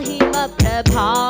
पाहि मप्रभा